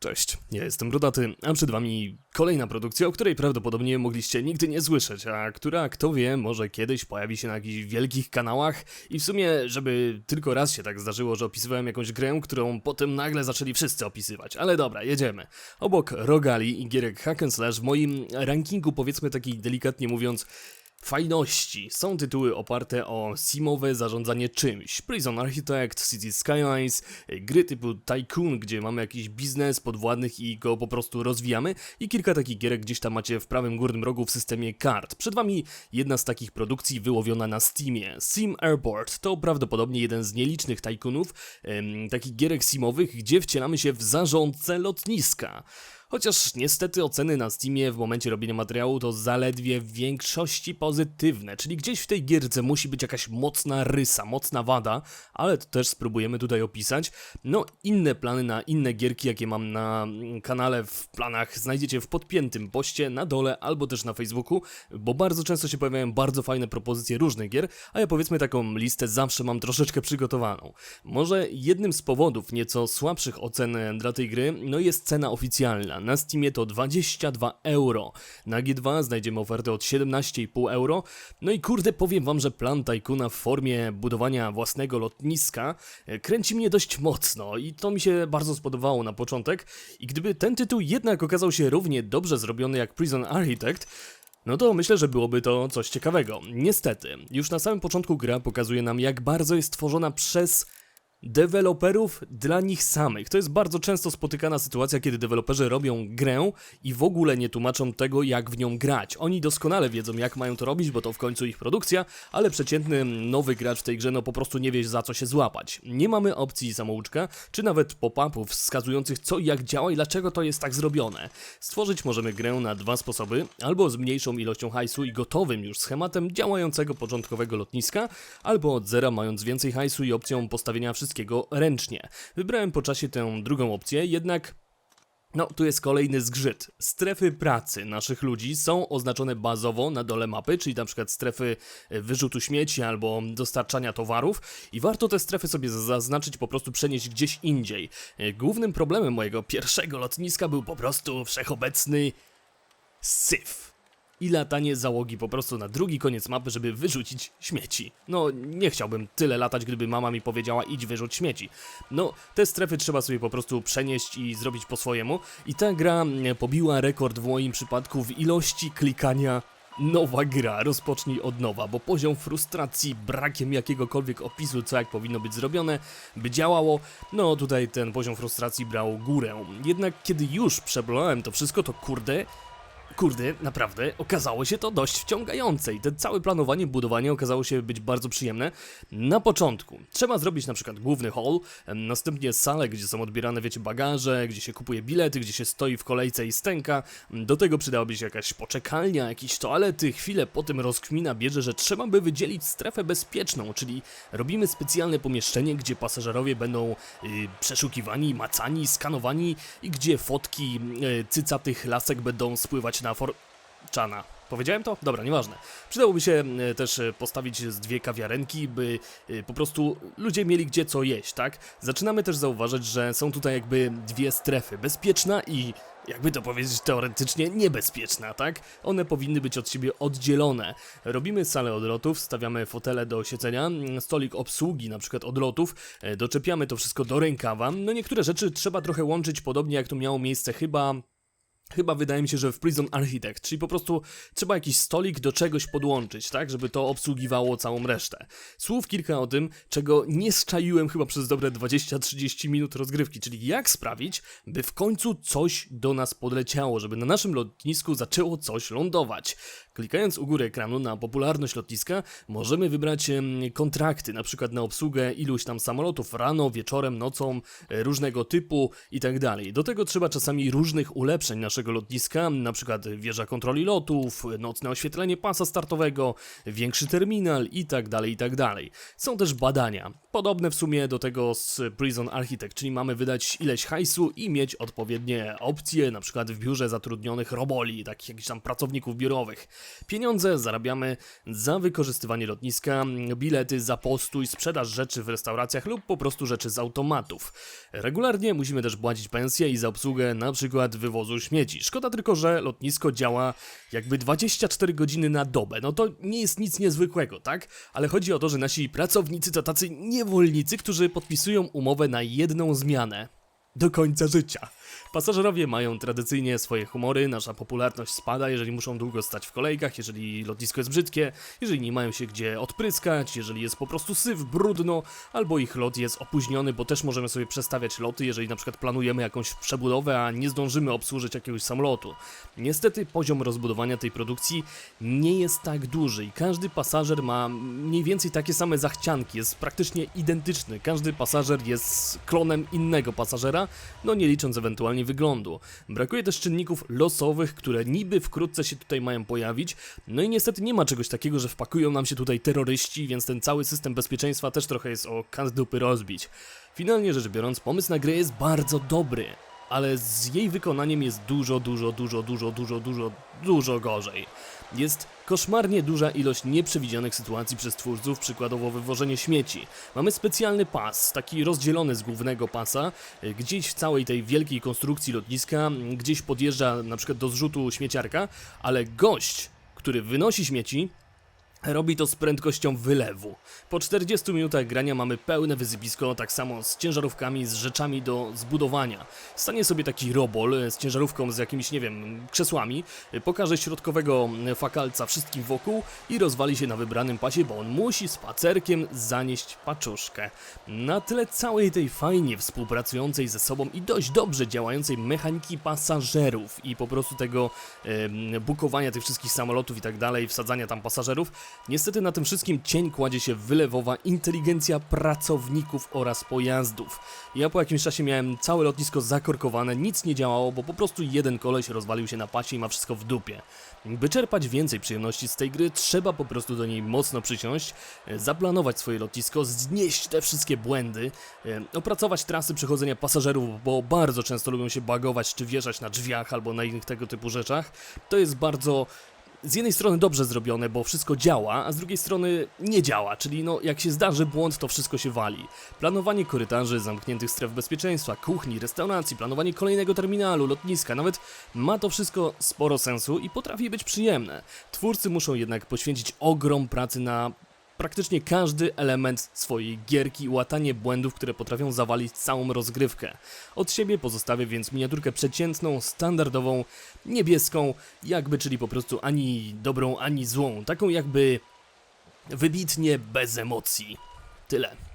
Cześć, ja jestem Brodaty, a przed wami kolejna produkcja, o której prawdopodobnie mogliście nigdy nie słyszeć, a która, kto wie, może kiedyś pojawi się na jakichś wielkich kanałach i w sumie, żeby tylko raz się tak zdarzyło, że opisywałem jakąś grę, którą potem nagle zaczęli wszyscy opisywać. Ale dobra, jedziemy. Obok Rogali i gierek Hack w moim rankingu, powiedzmy taki delikatnie mówiąc, fajności. Są tytuły oparte o simowe zarządzanie czymś. Prison Architect, City Skylines, gry typu Tycoon, gdzie mamy jakiś biznes podwładnych i go po prostu rozwijamy i kilka takich gierek gdzieś tam macie w prawym górnym rogu w systemie kart. Przed wami jedna z takich produkcji wyłowiona na Steamie. Sim Airport to prawdopodobnie jeden z nielicznych Tycoonów, takich gierek simowych, gdzie wcielamy się w zarządcę lotniska. Chociaż niestety oceny na Steamie w momencie robienia materiału to zaledwie w większości pozytywne, czyli gdzieś w tej gierce musi być jakaś mocna rysa, mocna wada, ale to też spróbujemy tutaj opisać. No, inne plany na inne gierki, jakie mam na kanale w planach, znajdziecie w podpiętym poście na dole albo też na Facebooku, bo bardzo często się pojawiają bardzo fajne propozycje różnych gier, a ja powiedzmy taką listę zawsze mam troszeczkę przygotowaną. Może jednym z powodów nieco słabszych ocen dla tej gry, no jest cena oficjalna. Na Steamie to 22 euro. Na G2 znajdziemy ofertę od 17,5 euro. No i kurde, powiem wam, że plan Tycoona w formie budowania własnego lotniska e, kręci mnie dość mocno i to mi się bardzo spodobało na początek. I gdyby ten tytuł jednak okazał się równie dobrze zrobiony jak Prison Architect, no to myślę, że byłoby to coś ciekawego. Niestety, już na samym początku gra pokazuje nam, jak bardzo jest tworzona przez deweloperów dla nich samych. To jest bardzo często spotykana sytuacja, kiedy deweloperzy robią grę i w ogóle nie tłumaczą tego, jak w nią grać. Oni doskonale wiedzą, jak mają to robić, bo to w końcu ich produkcja, ale przeciętny nowy gracz w tej grze no po prostu nie wie za co się złapać. Nie mamy opcji samouczka, czy nawet pop-upów wskazujących co i jak działa i dlaczego to jest tak zrobione. Stworzyć możemy grę na dwa sposoby, albo z mniejszą ilością hajsu i gotowym już schematem działającego początkowego lotniska, albo od zera mając więcej hajsu i opcją postawienia wszystkiego ręcznie. Wybrałem po czasie tę drugą opcję, jednak no, tu jest kolejny zgrzyt. Strefy pracy naszych ludzi są oznaczone bazowo na dole mapy, czyli na przykład strefy e, wyrzutu śmieci albo dostarczania towarów i warto te strefy sobie zaznaczyć, po prostu przenieść gdzieś indziej. E, Głównym problemem mojego pierwszego lotniska był po prostu wszechobecny syf. I latanie załogi po prostu na drugi koniec mapy, żeby wyrzucić śmieci. No, nie chciałbym tyle latać, gdyby mama mi powiedziała idź wyrzuć śmieci. No, te strefy trzeba sobie po prostu przenieść i zrobić po swojemu. I ta gra mm, pobiła rekord w moim przypadku w ilości klikania Nowa gra, rozpocznij od nowa, bo poziom frustracji brakiem jakiegokolwiek opisu, co jak powinno być zrobione, by działało, no tutaj ten poziom frustracji brał górę. Jednak kiedy już przebrałem to wszystko, to kurde, Kurde, naprawdę, okazało się to dość wciągające i to całe planowanie, budowanie okazało się być bardzo przyjemne. Na początku trzeba zrobić na przykład główny hall, następnie salę, gdzie są odbierane, wiecie, bagaże, gdzie się kupuje bilety, gdzie się stoi w kolejce i stęka. Do tego przydałaby się jakaś poczekalnia, jakieś toalety. Chwilę potem rozkmina bierze, że trzeba by wydzielić strefę bezpieczną, czyli robimy specjalne pomieszczenie, gdzie pasażerowie będą y, przeszukiwani, macani, skanowani i gdzie fotki y, cycatych lasek będą spływać na forczana. Powiedziałem to? Dobra, nieważne. Przydałoby się e, też e, postawić z dwie kawiarenki, by e, po prostu ludzie mieli gdzie co jeść, tak? Zaczynamy też zauważyć, że są tutaj jakby dwie strefy, bezpieczna i jakby to powiedzieć teoretycznie niebezpieczna, tak? One powinny być od siebie oddzielone. Robimy salę odlotów, stawiamy fotele do siedzenia, mm, stolik obsługi, na przykład odlotów, doczepiamy to wszystko do rękawa. No niektóre rzeczy trzeba trochę łączyć, podobnie jak to miało miejsce chyba Chyba wydaje mi się, że w Prison Architect, czyli po prostu trzeba jakiś stolik do czegoś podłączyć, tak, żeby to obsługiwało całą resztę. Słów kilka o tym, czego nie zczaiłem chyba przez dobre 20-30 minut rozgrywki, czyli jak sprawić, by w końcu coś do nas podleciało, żeby na naszym lotnisku zaczęło coś lądować. Klikając u góry ekranu na popularność lotniska, możemy wybrać kontrakty, na przykład na obsługę iluś tam samolotów rano, wieczorem, nocą, e, różnego typu i tak. Do tego trzeba czasami różnych ulepszeń naszego naszego lotniska, przykład wieża kontroli lotów, nocne oświetlenie pasa startowego, większy terminal i tak dalej, i tak. Są też badania, podobne w sumie do tego z Prison Architect, czyli mamy wydać ileś hajsu i mieć odpowiednie opcje, na przykład w biurze zatrudnionych roboli, takich jakichś tam pracowników biurowych. Pieniądze zarabiamy za wykorzystywanie lotniska, bilety za postój, sprzedaż rzeczy w restauracjach lub po prostu rzeczy z automatów. Regularnie musimy też płacić pensje i za obsługę na przykład wywozu śmieci. Szkoda tylko, że lotnisko działa jakby 24 godziny na dobę. No to nie jest nic niezwykłego, tak? Ale chodzi o to, że nasi pracownicy to tacy niewolnicy, którzy podpisują umowę na jedną zmianę. Do końca życia. Pasażerowie mają tradycyjnie swoje humory, nasza popularność spada, jeżeli muszą długo stać w kolejkach, jeżeli lotnisko jest brzydkie, jeżeli nie mają się gdzie odpryskać, jeżeli jest po prostu syf, brudno, albo ich lot jest opóźniony, bo też możemy sobie przestawiać loty, jeżeli na przykład planujemy jakąś przebudowę, a nie zdążymy obsłużyć jakiegoś samolotu. Niestety poziom rozbudowania tej produkcji nie jest tak duży i każdy pasażer ma mniej więcej takie same zachcianki, jest praktycznie identyczny. Każdy pasażer jest klonem innego pasażera, no nie licząc ewentualnie wyglądu. Brakuje też czynników losowych, które niby wkrótce się tutaj mają pojawić, no i niestety nie ma czegoś takiego, że wpakują nam się tutaj terroryści, więc ten cały system bezpieczeństwa też trochę jest o kant dupy rozbić. Finalnie rzecz biorąc, pomysł na grę jest bardzo dobry, ale z jej wykonaniem jest dużo, dużo, dużo, dużo, dużo, dużo, dużo gorzej. Jest koszmarnie duża ilość nieprzewidzianych sytuacji przez twórców, przykładowo wywożenie śmieci. Mamy specjalny pas, taki rozdzielony z głównego pasa, gdzieś w całej tej wielkiej konstrukcji lotniska, mm, gdzieś podjeżdża na przykład do zrzutu śmieciarka, ale gość, który wynosi śmieci, Robi to z prędkością wylewu. Po 40 minutach grania mamy pełne wysypisko, tak samo z ciężarówkami, z rzeczami do zbudowania. Stanie sobie taki robol z ciężarówką, z jakimiś, nie wiem, krzesłami, pokaże środkowego fakalca wszystkim wokół i rozwali się na wybranym pasie, bo on musi spacerkiem zanieść paczuszkę. Na tle całej tej fajnie współpracującej ze sobą i dość dobrze działającej mechaniki pasażerów i po prostu tego bukowania tych wszystkich samolotów i tak dalej, wsadzania tam pasażerów, Niestety na tym wszystkim cień kładzie się wylewowa inteligencja pracowników oraz pojazdów. Ja po jakimś czasie miałem całe lotnisko zakorkowane, nic nie działało, bo po prostu jeden koleś rozwalił się na pasie i ma wszystko w dupie. By czerpać więcej przyjemności z tej gry, trzeba po prostu do niej mocno przysiąść, e, zaplanować swoje lotnisko, znieść te wszystkie błędy, e, opracować trasy przechodzenia pasażerów, bo bardzo często lubią się bagować czy wieszać na drzwiach albo na innych tego typu rzeczach. To jest bardzo z jednej strony dobrze zrobione, bo wszystko działa, a z drugiej strony nie działa, czyli no jak się zdarzy błąd, to wszystko się wali. Planowanie korytarzy, zamkniętych stref bezpieczeństwa, kuchni, restauracji, planowanie kolejnego terminalu, lotniska, nawet ma to wszystko sporo sensu i potrafi być przyjemne. Twórcy muszą jednak poświęcić ogrom pracy na praktycznie każdy element swojej gierki i łatanie błędów, które potrafią zawalić całą rozgrywkę. Od siebie pozostawię więc miniaturkę przeciętną, standardową, niebieską, jakby czyli po prostu ani dobrą, ani złą, taką jakby wybitnie bez emocji. Tyle.